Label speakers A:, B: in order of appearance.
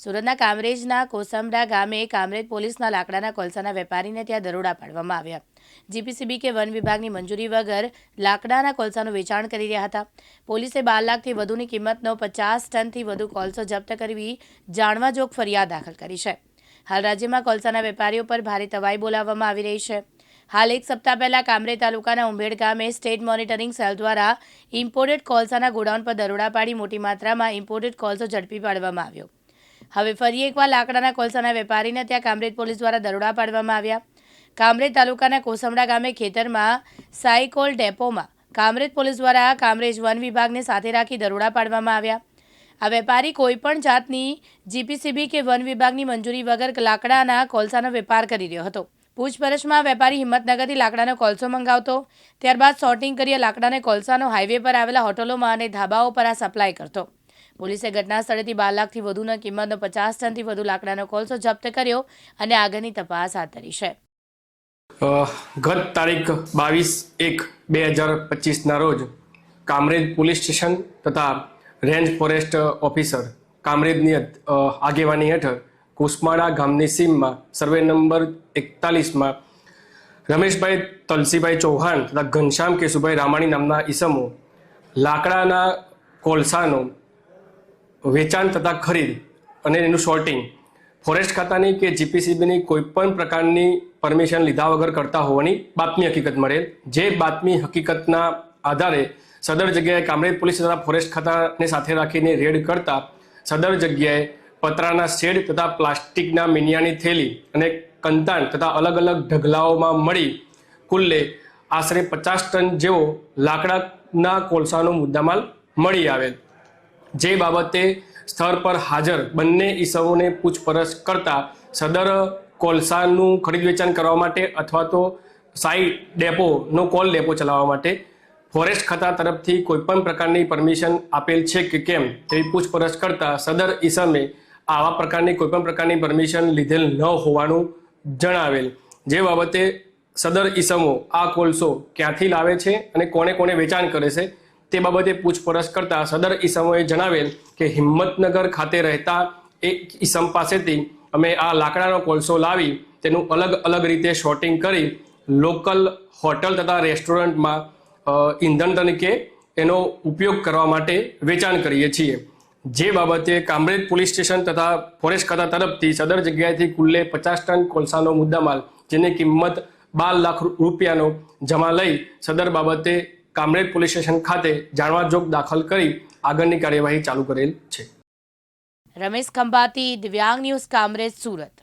A: સુરતના કામરેજના કોસંબડા ગામે કામરેજ પોલીસના લાકડાના કોલસાના વેપારીને ત્યાં દરોડા પાડવામાં આવ્યા. જીપીસીબી કે વન વિભાગની મંજૂરી વગર લાકડાના કોલસાનું વેચાણ કરી રહ્યા હતા. પોલીસે બાર લાખથી વધુની કિંમતનો પચાસ ટનથી વધુ કોલસો જપ્ત કરવી જાણવાજોગ ફરિયાદ દાખલ કરી છે. હાલ રાજ્યમાં કોલસાના વેપારીઓ પર ભારે તવાઈ બોલાવવામાં આવી રહી છે. હાલ એક સપ્તાહ પહેલા કામરે તાલુકાના ઉંભેડ ગામે સ્ટેટ મોનિટરિંગ સેલ દ્વારા ઇમ્પોર્ટેડ કોલસાના ગોડાઉન પર દરોડા પાડી મોટી માત્રામાં ઇમ્પોર્ટેડ કોલસો ઝડપી પાડવામાં આવ્યો. હવે ફરી એકવાર લાકડાના કોલસાના વેપારીને ત્યાં કામરેજ પોલીસ દ્વારા દરોડા પાડવામાં આવ્યા. કામરેજ તાલુકાના કોસમડા ગામે ખેતરમાં સાયકોલ ડેપોમાં કામરેજ પોલીસ દ્વારા કામરેજ વન વિભાગને સાથે રાખી દરોડા પાડવામાં આવ્યા. આ વેપારી કોઈપણ જાતની જીપીસીબી કે વન વિભાગની મંજૂરી વગર લાકડાના કોલસાનો વેપાર કરી રહ્યો હતો. પૂછપરછમાં વેપારી હિંમતનગરથી લાકડાનો કોલસો મંગાવતો, ત્યારબાદ સોર્ટિંગ કરી લાકડાને કોલસાનો હાઈવે પર આવેલા હોટલોમાં અને ધાબાઓ પર આ સપ્લાય કરતો. પોલીસે ઘટના સ્થળેથી બાર લાખથી વધુના કિંમતનો પચાસ ટનથી વધુ લાકડાનો કોલસો જપ્ત કર્યો અને આગળની તપાસ હાથ ધરી છે.
B: ગત તારીખ બાવીસ એક બે હજાર પચીસના રોજ કામરેજ પોલીસ સ્ટેશન તથા રેન્જ ફોરેસ્ટ ઓફિસર કામરેજની આગેવાની હેઠળ કુસમાડા ગામની સીમમાં સર્વે નંબર એકતાલીસમાં રમેશભાઈ તલસીભાઈ ચૌહાણ તથા ઘનશ્યામ કેશુભાઈ રામાણી નામના ઈસમો લાકડાના કોલસાનો વેચાણ તથા ખરીદ અને એનું શોર્ટિંગ ફોરેસ્ટ ખાતાની કે જીપીસીબીની કોઈપણ પ્રકારની પરમિશન લીધા વગર કરતા હોવાની બાતમી હકીકત મળેલ. જે બાતમી હકીકતના આધારે સદર જગ્યાએ કામરેજ પોલીસ તથા ફોરેસ્ટ ખાતાને સાથે રાખીને રેડ કરતા સદર જગ્યાએ પતરાના શેડ તથા પ્લાસ્ટિકના મીનિયાની થેલી અને કંતાણ તથા અલગ અલગ ઢગલાઓમાં મળી કુલ્લે આશરે પચાસ ટન જેવો લાકડાના કોલસાનો મુદ્દામાલ મળી આવેલ. જે બાબતે સ્થળ પર હાજર બંને ઈસમોને પૂછપરછ કરતા સદર કોલસાનું ખરીદ વેચાણ કરવા માટે અથવા તો સાઈ ડેપોનો કોલ ડેપો ચલાવવા માટે ફોરેસ્ટ ખાતા તરફથી કોઈપણ પ્રકારની પરમિશન આપેલ છે કે કેમ તેવી પૂછપરછ કરતા સદર ઈસમે આવા પ્રકારની કોઈપણ પ્રકારની પરમિશન લીધેલ ન હોવાનું જણાવેલ. જે બાબતે સદર ઈસમો આ કોલસો ક્યાંથી લાવે છે અને કોને કોને વેચાણ કરે છે તે બાબતે પૂછપરછ કરતા સદર ઈસમોએ જણાવેલ કે હિંમતનગર ખાતે રહેતા એક ઈસમ પાસેથી અમે આ લાકડાનો કોલસો લાવી તેનું અલગ અલગ રીતે શોટિંગ કરી લોકલ હોટલ તથા રેસ્ટોરન્ટમાં ઈંધણ તરીકે એનો ઉપયોગ કરવા માટે વેચાણ કરીએ છીએ. જે બાબતે કામરેજ પોલીસ સ્ટેશન તથા ફોરેસ્ટ ખાતા તરફથી સદર જગ્યાએથી કુલ્લે પચાસ ટન કોલસાનો મુદ્દામાલ, જેની કિંમત બાર લાખ રૂપિયાનો જમા લઈ સદર બાબતે કામરેજ પોલીસ સ્ટેશન ખાતે જાણવાજોગ દાખલ કરી આગળની કાર્યવાહી ચાલુ કરેલ છે.
A: રમેશ ખંભાતી, દિવ્યાંગ ન્યૂઝ, કામરેજ, સુરત.